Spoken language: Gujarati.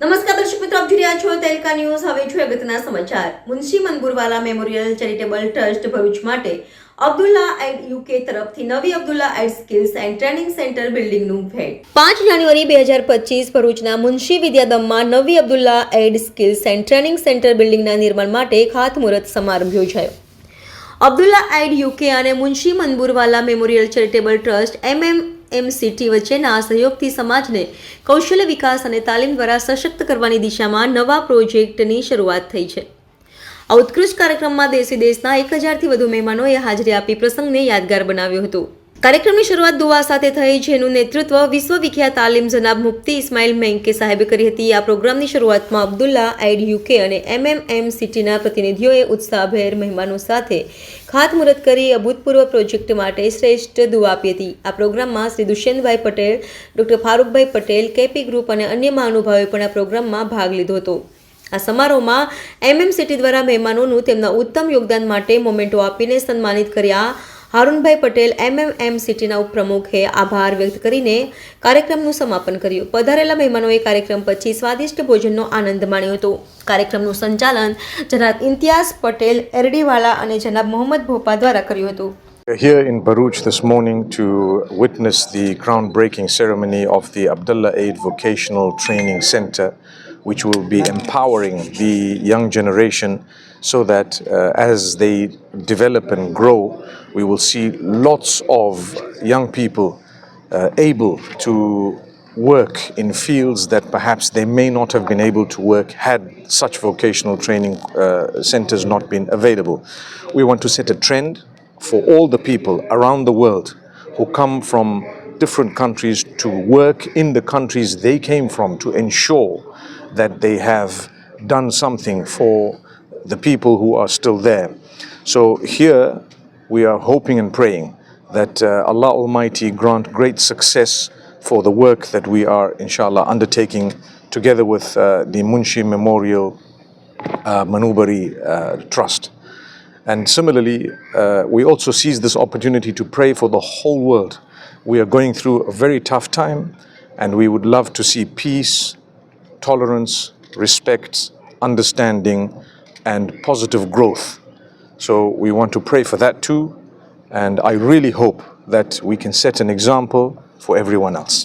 નમસ્કાર દર્શક મિત્રો આપ જોઈ રહ્યા છો તેલકા ન્યૂઝ હવે છે અગત્યના સમાચાર Munshi Mangurwala memorial charitable trust Bharuch માટે અબ્દુલ્લા એન્ડ યુકે તરફથી નવી Abdulla aid skills and training centre બિલ્ડિંગનું ભેટ પાંચ જાન્યુઆરી બે હજાર પચીસ ભરૂચના મુનશી વિદ્યાદમમાં નવી Abdulla aid skills and training centre બિલ્ડિંગના નિર્માણ માટે ખાતમુહૂર્ત સમારંભ યોજાયો અબ્દુલ્લા એડ યુકે અને Munshi Manburwala memorial charitable trust M M M MCT વચ્ચેના સહયોગથી સમાજને કૌશલ્ય વિકાસ અને તાલીમ દ્વારા સશક્ત કરવાની દિશામાં નવા પ્રોજેક્ટની શરૂઆત થઈ છે આ ઉત્કૃષ્ટ કાર્યક્રમમાં દેશ વિદેશના એક હજારથી વધુ મહેમાનોએ હાજરી આપી પ્રસંગને યાદગાર બનાવ્યો હતું કાર્યક્રમની શરૂઆત દુવા સાથે થઈ જેનું નેતૃત્વ વિશ્વવિખ્યાત તાલીમ જનાબ મુફ્તી ઇસ્માઇલ મેંકે સાહેબે કરી હતી આ પ્રોગ્રામની શરૂઆતમાં અબ્દુલ્લા એડ યુકે અને એમએમએમ સિટીના પ્રતિનિધિઓએ ઉત્સાહભેર મહેમાનો સાથે ખાતમુહૂર્ત કરી અભૂતપૂર્વ પ્રોજેક્ટ માટે શ્રેષ્ઠ દુઆ આપી હતી આ પ્રોગ્રામમાં Shri Dushyantbhai Patel doctor Farookbhai Patel KP group અને અન્ય મહાનુભાવોએ પણ આ પ્રોગ્રામમાં ભાગ લીધો હતો આ સમારોહમાં એમએમ સિટી દ્વારા મહેમાનોનું તેમના ઉત્તમ યોગદાન માટે મોમેન્ટો આપીને સન્માનિત કર્યા હારૂનભાઈ પટેલ એમએમએમ સિટીના ઉપપ્રમુખે આભાર વ્યક્ત કરીને કાર્યક્રમનું સમાપન કર્યું પધારેલા મહેમાનોએ કાર્યક્રમ પછી સ્વાદિષ્ટ ભોજનનો આનંદ માણ્યો હતો કાર્યક્રમનું સંચાલન જનાબ ઇમ્તિયાઝ પટેલ એરડીવાલા અને જનાબ મોહમ્મદ ભોપા દ્વારા કર્યું હતું We're here in Baruch this morning to witness the groundbreaking ceremony of the Abdullah Aid Vocational Training Center, which will be empowering the young generation so that uh, as they develop and grow, we will see lots of young people uh, able to work in fields that perhaps they may not have been able to work had such vocational training uh, centers not been available. We want to set a trend for all the people around the world who come from different countries to work in the countries they came from to ensure that they have done something for the people who are still there. So here we are hoping and praying that uh, Allah Almighty grant great success for the work that we are inshallah undertaking together with uh, the Munshi Memorial uh, Manubari uh, Trust. And similarly, uh, we also seize this opportunity to pray for the whole world. We are going through a very tough time and we would love to see peace, tolerance, respect, understanding, and positive growth. So we want to pray for that too. And I really hope that we can set an example for everyone else.